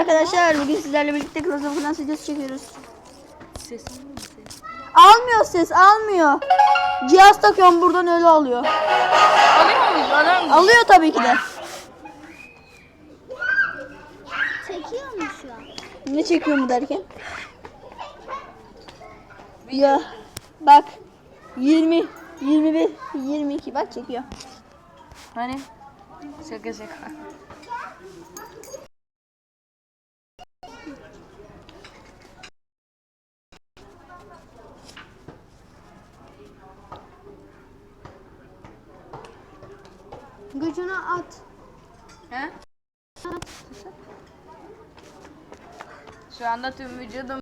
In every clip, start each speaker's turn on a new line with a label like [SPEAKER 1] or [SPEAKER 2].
[SPEAKER 1] Arkadaşlar bugün sizlerle birlikte Cross of Clans videosu çekiyoruz.
[SPEAKER 2] Ses alıyor mu ses?
[SPEAKER 1] Almıyor ses almıyor. Cihaz takıyorum buradan öyle alıyor.
[SPEAKER 2] Alıyor muyuz? Alıyor muyuz?
[SPEAKER 1] Alıyor tabii ki de.
[SPEAKER 3] Çekiyor mu şu an?
[SPEAKER 1] Ne çekiyor mu derken? Ya bak 20 21 22 bak çekiyor.
[SPEAKER 2] Hani? Şaka şaka.
[SPEAKER 3] Gücünü at.
[SPEAKER 2] He? Şu anda tüm vücudum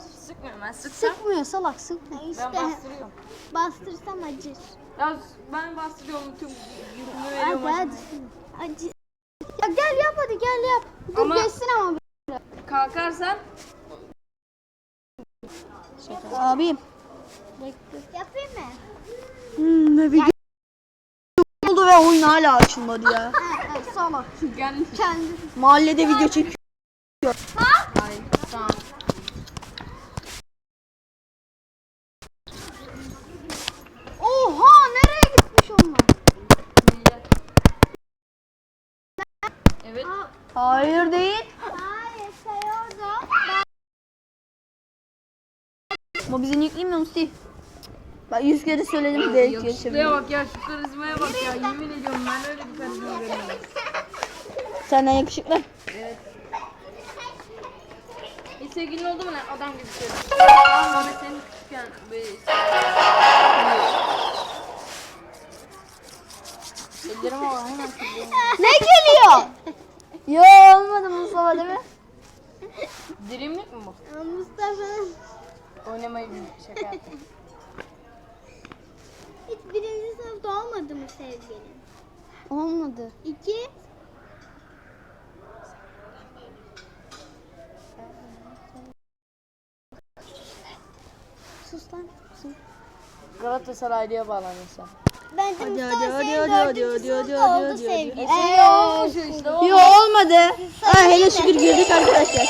[SPEAKER 2] sıkmıyorum ben sıksam
[SPEAKER 3] Sıkmıyor salak sıkmıyor.
[SPEAKER 2] ben
[SPEAKER 3] İşte
[SPEAKER 2] bastırıyorum.
[SPEAKER 3] bastırsam acır.
[SPEAKER 2] Ya ben bastırıyorum tüm yükümü
[SPEAKER 3] Hadi
[SPEAKER 2] veriyorum.
[SPEAKER 3] hadi. Acı. Ya gel yap hadi gel yap. Dur
[SPEAKER 2] Ama-
[SPEAKER 3] geçsin ama.
[SPEAKER 2] Kalkarsan
[SPEAKER 1] Abim.
[SPEAKER 3] Bekle. Yapayım mı?
[SPEAKER 1] Hmm, ne video oldu ve oyun hala açılmadı ya.
[SPEAKER 3] Ha, ha, salak.
[SPEAKER 2] gel.
[SPEAKER 3] Kendi.
[SPEAKER 1] Mahallede video çekiyor.
[SPEAKER 2] Hayır tamam.
[SPEAKER 3] Oha nereye gitmiş onlar?
[SPEAKER 2] Evet.
[SPEAKER 3] Aa,
[SPEAKER 1] Hayır değil.
[SPEAKER 3] hayır şey orada.
[SPEAKER 1] Bu bizi nickliyor mu Steve? Bak yüz kere söyledim de ilk kere
[SPEAKER 2] Yakışıklıya
[SPEAKER 1] çeviriyorum.
[SPEAKER 2] bak ya şu karizmaya bak ya yemin ediyorum ben öyle bir karizma görmedim.
[SPEAKER 1] Senden yakışıklı.
[SPEAKER 2] Evet. Hiç sevgilin oldu mu lan adam gibi söyle. Ama ben senin küçükken böyle Ellerime bak hemen.
[SPEAKER 1] Ne geliyor? Yo olmadı Mustafa değil mi?
[SPEAKER 2] Dirimlik mi bu?
[SPEAKER 3] Mustafa'nın
[SPEAKER 2] Oynamayı bil şaka yaptım.
[SPEAKER 3] hiç birinci sınıfta olmadı mı sevgilin?
[SPEAKER 1] Olmadı.
[SPEAKER 3] İki.
[SPEAKER 2] Galatasaraylı'ya bağlanırsan.
[SPEAKER 3] Bence
[SPEAKER 1] Hadi,
[SPEAKER 3] Mustafa
[SPEAKER 1] hadi, hadi,
[SPEAKER 3] senin
[SPEAKER 1] hadi,
[SPEAKER 3] dördüncü
[SPEAKER 1] hadi, hadi,
[SPEAKER 3] sınıfta
[SPEAKER 1] hadi,
[SPEAKER 3] oldu
[SPEAKER 1] hadi,
[SPEAKER 3] sevgili.
[SPEAKER 2] E senin olmuş işte.
[SPEAKER 1] Yo olmadı. Ha, hele şükür girdik arkadaşlar.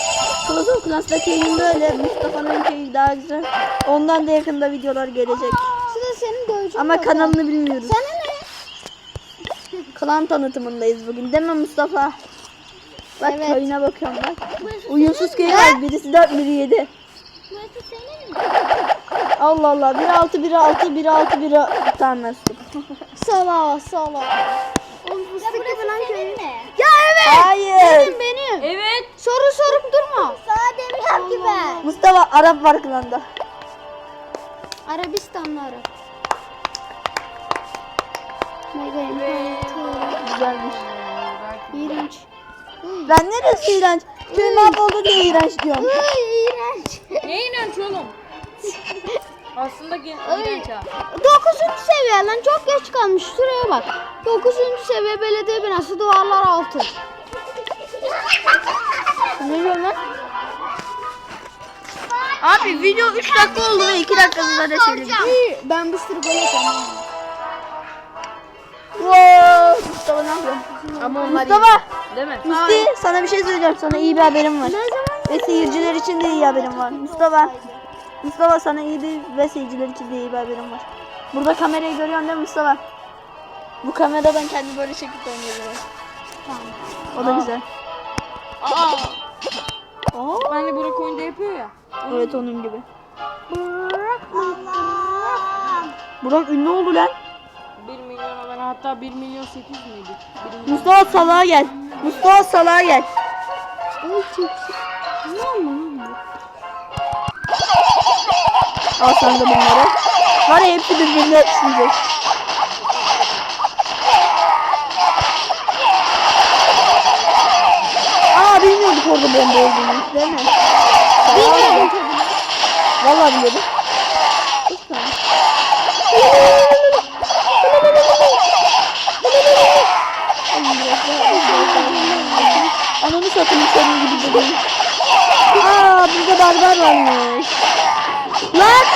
[SPEAKER 1] Clash of Clans'ta keyfim böyle. Mustafa'nın keyfi daha güzel. Ondan da yakında videolar gelecek.
[SPEAKER 3] Şurada senin dövüşün
[SPEAKER 1] Ama kanalını bilmiyoruz.
[SPEAKER 3] Sana ne?
[SPEAKER 1] Klan tanıtımındayız bugün değil mi Mustafa? Bak
[SPEAKER 3] Evet.
[SPEAKER 1] köyüne bakıyorum bak. Uyumsuz köy var. Birisi 4, biri 7.
[SPEAKER 3] Burası senin mi?
[SPEAKER 1] Allah Allah. Biri 6, biri 6, biri 6, biri... Tamam ben sıkıyorum.
[SPEAKER 3] Sala sala. Oğlum fıstık gibi lan köyün. mi? Ya evet.
[SPEAKER 1] Hayır.
[SPEAKER 3] Benim benim.
[SPEAKER 2] Evet.
[SPEAKER 3] Soru sorup durma. Sana demiyorum ki ben.
[SPEAKER 1] Mustafa Arap var klanda.
[SPEAKER 3] Arabistanlı Arap.
[SPEAKER 1] Güzelmiş.
[SPEAKER 3] İğrenç.
[SPEAKER 1] Ben neresi iğrenç? Köy mahvoldu diye iğrenç diyorum.
[SPEAKER 3] Ay iğrenç.
[SPEAKER 2] Ne iğrenç oğlum? Aslında iğrenç ha.
[SPEAKER 3] Dokuzuncu seviye lan çok geç kalmış. Şuraya bak. Dokuzuncu seviye belediye binası duvarlar altı.
[SPEAKER 1] Ne diyorsun lan? Abi video 3 dakika oldu ve 2 dakikasında da söyledim.
[SPEAKER 3] Ben bir sürü gol.
[SPEAKER 1] Wow, Mustafa ne yapıyorsun?
[SPEAKER 2] Ama onlar
[SPEAKER 1] Mustafa!
[SPEAKER 2] Değil mi?
[SPEAKER 1] Musti sana bir şey söyleyeceğim. Sana iyi bir haberim var. Ve seyirciler için de iyi haberim var. Mustafa. Mustafa sana iyi bir ve seyirciler için de iyi bir haberim var. Burada kamerayı görüyorsun değil mi Mustafa? Bu kameradan kendi böyle çekip oynuyorum. O da güzel.
[SPEAKER 2] Aa,
[SPEAKER 1] Aa.
[SPEAKER 2] ben de Burak oyunda yapıyor ya.
[SPEAKER 1] Evet onun gibi. Burak ünlü oldu lan.
[SPEAKER 2] 1 milyon ben hatta 1 milyon 8 miydi? 1 milyon.
[SPEAKER 1] Mustafa salağa gel. Mustafa salağa gel. Al sen de bunları. Var ya hepsi birbirine öpüşecek. Aa bilmiyorduk orada bomba olduğunu değil mi? Biliyordum. Dur sen. Ananı satayım senin gibi dedim. Aa burada barbar varmış. Lan!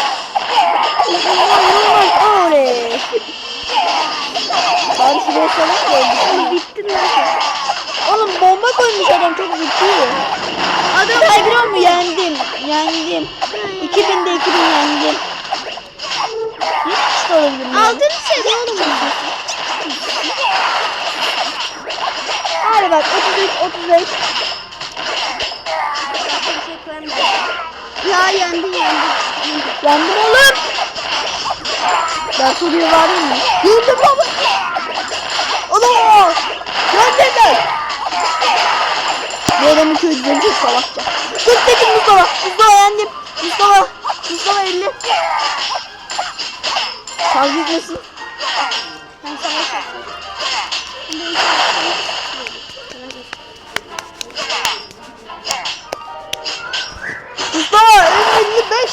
[SPEAKER 1] Oley. Bari şuraya salak öldü. Bittin lan sen. Oğlum bomba koymuş adam çok zeki. Adam kaybediyor mu? Yendim. Yendim. 2000'de 2000 yendim. Hiç de olabilir?
[SPEAKER 3] Altıncı seviye oğlum.
[SPEAKER 1] Hadi bak 33 35.
[SPEAKER 3] Ya yendi yendi.
[SPEAKER 1] Yendim oğlum. Ben soruyu var mı? Yendim baba. Oğlum. Yendim Bu adamın çocukları çok salakça. 48 Mustafa. Mustafa yendim. Mustafa. Mustafa 50. Şarj etmesin.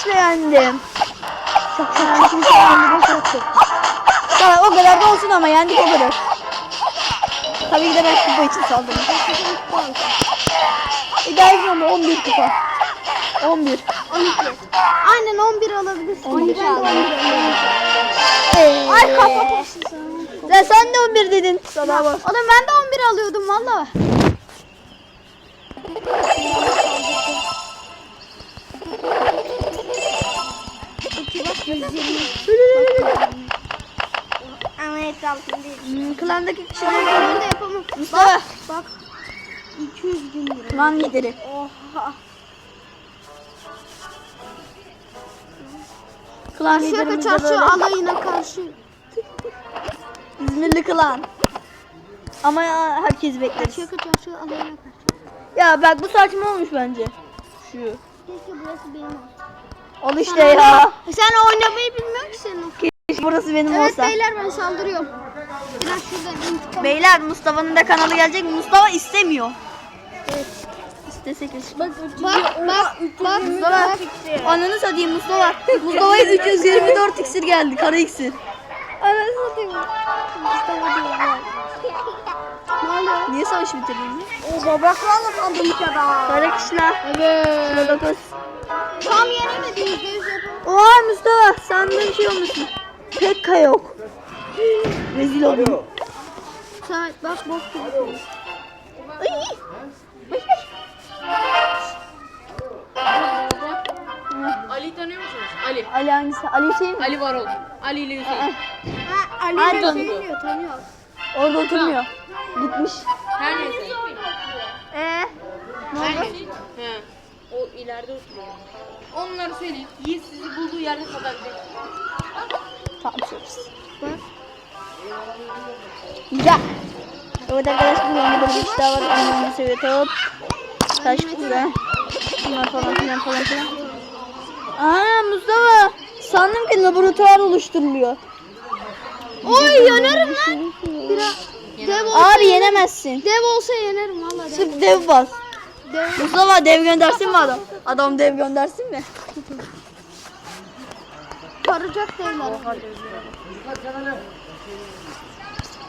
[SPEAKER 1] 55 ile yendim. Çok yendim. Çok çok. Tamam o kadar da olsun ama yendik o kadar. Tabii ki de ben kupa için saldırdım. İdare ama 11 kupa. 11.
[SPEAKER 3] 12. Aynen 11 alabilirsin.
[SPEAKER 1] 12
[SPEAKER 3] Ben de 11 alıyorum.
[SPEAKER 1] Ee,
[SPEAKER 3] Ay sen.
[SPEAKER 1] Ya sen de 11 dedin. Sana bak.
[SPEAKER 3] Oğlum ben de 11 alıyordum valla. Ama değil.
[SPEAKER 1] Hmm, klandaki kişileri
[SPEAKER 3] Ben
[SPEAKER 1] görüyorum.
[SPEAKER 3] de yapamam.
[SPEAKER 1] Mustafa.
[SPEAKER 3] Bak. 200 bin lira.
[SPEAKER 1] Klan lideri.
[SPEAKER 3] Oha.
[SPEAKER 1] Klan liderimiz de
[SPEAKER 3] çarşı
[SPEAKER 1] böyle.
[SPEAKER 3] alayına karşı.
[SPEAKER 1] İzmirli klan. Ama ya, herkes bekleriz.
[SPEAKER 3] Şaka çarşı alayına karşı.
[SPEAKER 1] Ya bak bu saçma olmuş bence. Şu.
[SPEAKER 3] Keşke burası benim olsun.
[SPEAKER 1] Al işte ya.
[SPEAKER 3] Sen oynamayı bilmiyorsun ki senin.
[SPEAKER 1] Keşke burası benim
[SPEAKER 3] Evet
[SPEAKER 1] olsa.
[SPEAKER 3] beyler ben saldırıyorum. Biraz şurada intikam.
[SPEAKER 1] Beyler Mustafa'nın da kanalı gelecek. Mustafa istemiyor.
[SPEAKER 3] Evet.
[SPEAKER 1] İstese keşke.
[SPEAKER 3] Bak bak bak bak.
[SPEAKER 1] Mustafa. Ananı satayım Mustafa. Mustafa'ya 324 iksir geldi. Kara iksir.
[SPEAKER 3] Anasını satayım. Mustafa diyor.
[SPEAKER 1] Niye savaş bitirdin?
[SPEAKER 3] O babaklarla saldırmış adam.
[SPEAKER 1] Kara kişiler.
[SPEAKER 3] Evet.
[SPEAKER 1] 9.
[SPEAKER 3] Tam yenemedi yüzde yüz yapalım.
[SPEAKER 1] Oha Mustafa sandığın şey olmasın. Pekka yok. Rezil oldum.
[SPEAKER 3] Sen bak bok gibi.
[SPEAKER 1] Ay.
[SPEAKER 2] Ali tanıyor musunuz? Ali.
[SPEAKER 1] Ali hangisi? Ali şey mi?
[SPEAKER 2] Ali Varol. Ali ile Hüseyin.
[SPEAKER 3] Ha Ali
[SPEAKER 1] Pardon.
[SPEAKER 3] de sevmiyor tanıyor.
[SPEAKER 1] Orada oturmuyor. Gitmiş.
[SPEAKER 2] Her neyse.
[SPEAKER 1] Ee?
[SPEAKER 2] Her neyse. He. O ileride oturuyor. Onları söyleyeyim. Yiğit sizi bulduğu yerde satabilecek.
[SPEAKER 1] Tamam.
[SPEAKER 3] Bak.
[SPEAKER 1] Ya. Evet arkadaşlar bu yanda bir işte daha var. Onu seviyor top. Taş kura. Bunlar falan filan falan filan. Aa Mustafa. Sandım ki laboratuvar oluşturuluyor.
[SPEAKER 3] Oy yanarım lan. Biraz dev olsa,
[SPEAKER 1] Abi yenemezsin.
[SPEAKER 3] dev olsa yenerim valla. Dev.
[SPEAKER 1] Sırf dev bas.
[SPEAKER 3] Dev.
[SPEAKER 1] Mustafa dev göndersin mi adam? Adam dev göndersin mi?
[SPEAKER 3] Karacak devler.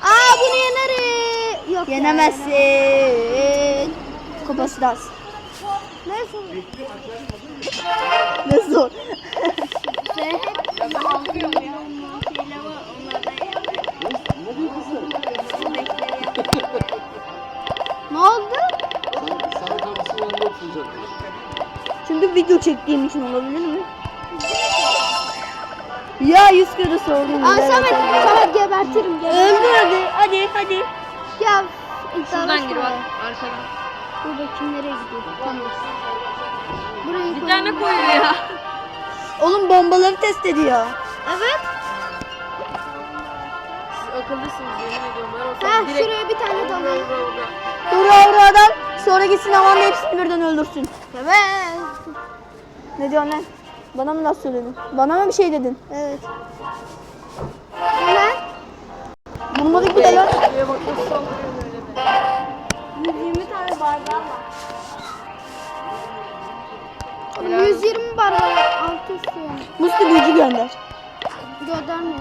[SPEAKER 3] Aa bunu yenerim. Yok
[SPEAKER 1] Yenemezsin. Kupası da az. Ne zor.
[SPEAKER 3] Sen
[SPEAKER 2] Ben
[SPEAKER 1] video çektiğim için olabilir mi? Ya yüz kere sordum.
[SPEAKER 3] Aa. Samet, Samet gebertirim. gebertirim.
[SPEAKER 1] Öldü hadi. Hadi hadi.
[SPEAKER 3] Ya
[SPEAKER 2] Şuradan gir bak. Arkadan.
[SPEAKER 3] Dur bakayım nereye gidiyor. Tamam. Burayı
[SPEAKER 2] Bir tane koyuyor ya.
[SPEAKER 1] Oğlum bombaları test ediyor.
[SPEAKER 3] Evet.
[SPEAKER 2] Siz akıllısınız yemin ediyorum. Ben
[SPEAKER 3] Ha
[SPEAKER 2] olsam direkt
[SPEAKER 3] şuraya bir tane
[SPEAKER 2] vura.
[SPEAKER 1] Dur oradan sonra gitsin havanda hepsini birden öldürsün.
[SPEAKER 3] Evet.
[SPEAKER 1] Ne diyorsun lan? Bana mı laf söyledin? Bana mı bir şey dedin?
[SPEAKER 3] Evet. Ne lan?
[SPEAKER 1] Bulmadık lan.
[SPEAKER 2] Saldırıyor böyle be.
[SPEAKER 3] 120 tane bardağı var. Oğlum 120 bardağı altı üstü yani.
[SPEAKER 1] Musti büyücü gönder.
[SPEAKER 3] Göndermiyor.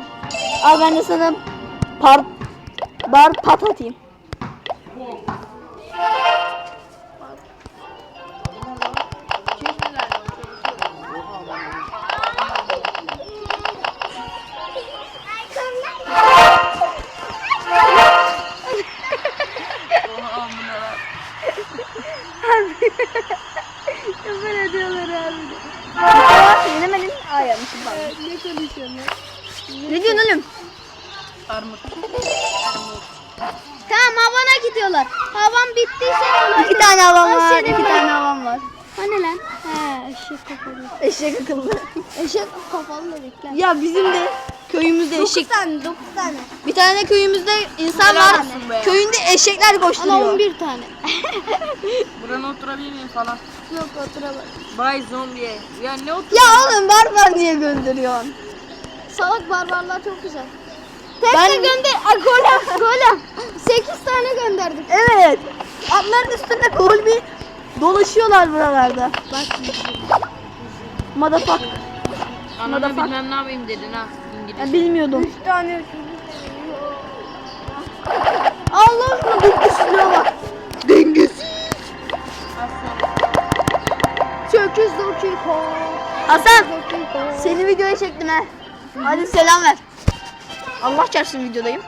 [SPEAKER 1] Al ben de sana par bar pat atayım.
[SPEAKER 3] Eşek kafalı.
[SPEAKER 1] Eşek akıllı.
[SPEAKER 3] Eşek kafalı dedik lan.
[SPEAKER 1] ya bizim de köyümüzde eşek.
[SPEAKER 3] tane 9 tane.
[SPEAKER 1] Bir tane köyümüzde insan
[SPEAKER 2] Helal
[SPEAKER 1] var.
[SPEAKER 2] olsun be.
[SPEAKER 1] Köyünde eşekler
[SPEAKER 3] Ana
[SPEAKER 1] koşturuyor.
[SPEAKER 3] 11 tane.
[SPEAKER 2] Buranın oturabilir miyim falan?
[SPEAKER 3] Yok oturamaz.
[SPEAKER 2] Bay zombiye. Ya ne otur?
[SPEAKER 1] Ya oğlum barbar niye gönderiyorsun?
[SPEAKER 3] Salak barbarlar çok güzel. Tek
[SPEAKER 1] Ben-
[SPEAKER 3] de gönder. Aa, golem golem. 8 tane gönderdik.
[SPEAKER 1] Evet. Atların üstünde kol bir dolaşıyorlar buralarda.
[SPEAKER 3] Bak
[SPEAKER 1] Motherfuck.
[SPEAKER 2] Anana
[SPEAKER 1] Motherfuck.
[SPEAKER 2] bilmem ne yapayım dedin ha. İngiliz.
[SPEAKER 1] Ben bilmiyordum.
[SPEAKER 3] 3 tane.
[SPEAKER 1] Allah aşkına dengesizliğe bak. Dengesiz.
[SPEAKER 3] 8 dakika.
[SPEAKER 1] Hasan seni videoya çektim he. Hadi selam ver. Allah çarpsın videodayım.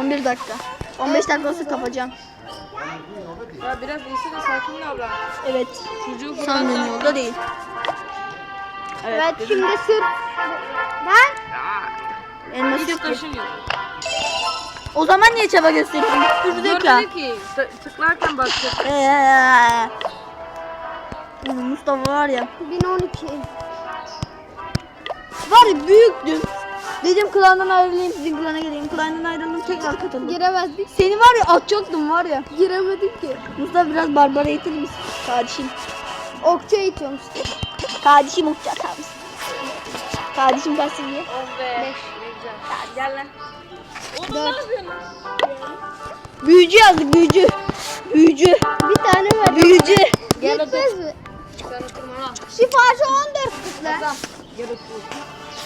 [SPEAKER 1] 11 dakika. 15 dakika olsa kapatacağım.
[SPEAKER 2] Ya biraz iyisi de sakin ol abla.
[SPEAKER 1] Evet.
[SPEAKER 2] Çocuğu
[SPEAKER 1] Sandığın yolda değil.
[SPEAKER 3] Evet şimdi sır. Ben
[SPEAKER 1] Elması
[SPEAKER 2] Hiç
[SPEAKER 1] yok
[SPEAKER 2] yok.
[SPEAKER 1] O zaman niye çaba gösteriyorsun?
[SPEAKER 2] Görmedi ki. Tık- Tıklarken bakacak.
[SPEAKER 1] Eee. Oğlum Mustafa var ya.
[SPEAKER 3] 1012.
[SPEAKER 1] Var ya büyüktüm. Dedim klandan ayrılayım sizin klana geleyim. Klandan ayrıldım tekrar katıldım.
[SPEAKER 3] Giremezdik.
[SPEAKER 1] Seni var ya atacaktım var ya.
[SPEAKER 3] Giremedik ki.
[SPEAKER 1] Mustafa biraz barbara eğitir misin? Kardeşim.
[SPEAKER 3] Okçu eğitiyorum işte.
[SPEAKER 1] Kardeşim okçu atar mısın? Kardeşim kaç seviye?
[SPEAKER 2] Oh be. Ne güzel. Gel lan.
[SPEAKER 3] Dört.
[SPEAKER 2] yapıyorsun?
[SPEAKER 1] Büyücü yazdık büyücü. Büyücü.
[SPEAKER 3] Bir tane ver.
[SPEAKER 1] Büyücü.
[SPEAKER 2] Gel
[SPEAKER 3] Yetmez mi? Şifacı 14 kızlar.
[SPEAKER 2] Tamam.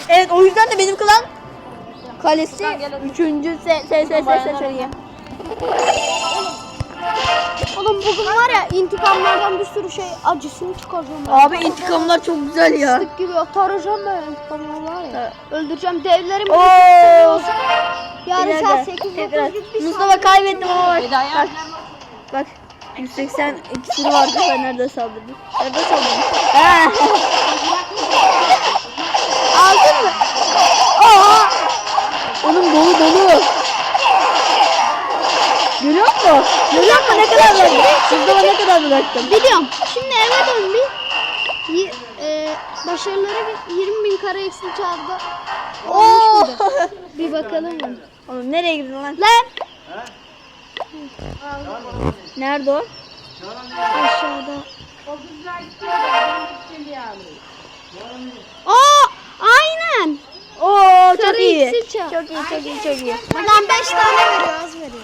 [SPEAKER 1] Evet o yüzden de benim klan kalesi
[SPEAKER 2] Furkan, gel hadi.
[SPEAKER 1] 3. se se se se se seviye.
[SPEAKER 3] Oğlum bugün var ya intikamlardan bir sürü şey acısını çıkaracağım. ben.
[SPEAKER 1] Abi intikamlar çok güzel ya.
[SPEAKER 3] Sık gibi ya. Tarayacağım ben intikamları var ya. Öldüreceğim devlerim.
[SPEAKER 1] Oo.
[SPEAKER 3] Yarın
[SPEAKER 1] Bir
[SPEAKER 3] saat
[SPEAKER 1] dakika,
[SPEAKER 3] 8
[SPEAKER 1] tekrar.
[SPEAKER 3] 9 gibi bir
[SPEAKER 1] Mustafa kaybettim ama bak. Bak. Bak. 180 ikisini vardı ben nerede saldırdım? Nerede saldırdım? Ha. Aldın mı? Aa! Oğlum dolu dolu. Görüyor musun? Görüyor musun ne kadar bıraktım? Mustafa ne kadar bıraktım?
[SPEAKER 3] Biliyorum. Şimdi eve dön bir. Y- e, başarılara bir 20 bin kare eksi çağırdı.
[SPEAKER 1] Oo!
[SPEAKER 3] Bir bakalım mı?
[SPEAKER 1] Oğlum nereye girdin lan?
[SPEAKER 3] Lan
[SPEAKER 1] Nerede o?
[SPEAKER 3] aşağıda. Aa aynen.
[SPEAKER 1] Oo çok iyi.
[SPEAKER 3] eksi çağ.
[SPEAKER 1] Çok iyi çok iyi çok iyi.
[SPEAKER 3] Lan 5 tane veriyor az veriyor.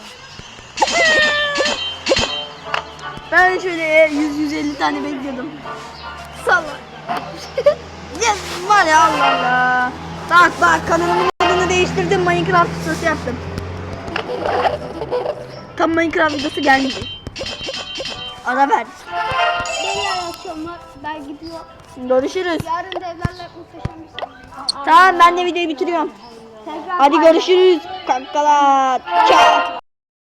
[SPEAKER 1] Ben şöyle 100-150 tane bekliyordum. Salla. yes, var ya Allah Allah. Bak bak kanalımın adını değiştirdim Minecraft videosu yaptım. Tam Minecraft videosu gelmedi. Ara ver.
[SPEAKER 3] Beyler akşamlar ben gidiyor.
[SPEAKER 1] Görüşürüz.
[SPEAKER 3] Yarın devlerle muhteşem bir şey.
[SPEAKER 1] Tamam ben de videoyu bitiriyorum.
[SPEAKER 3] Tekrar
[SPEAKER 1] Hadi görüşürüz. Kankalar. Ciao.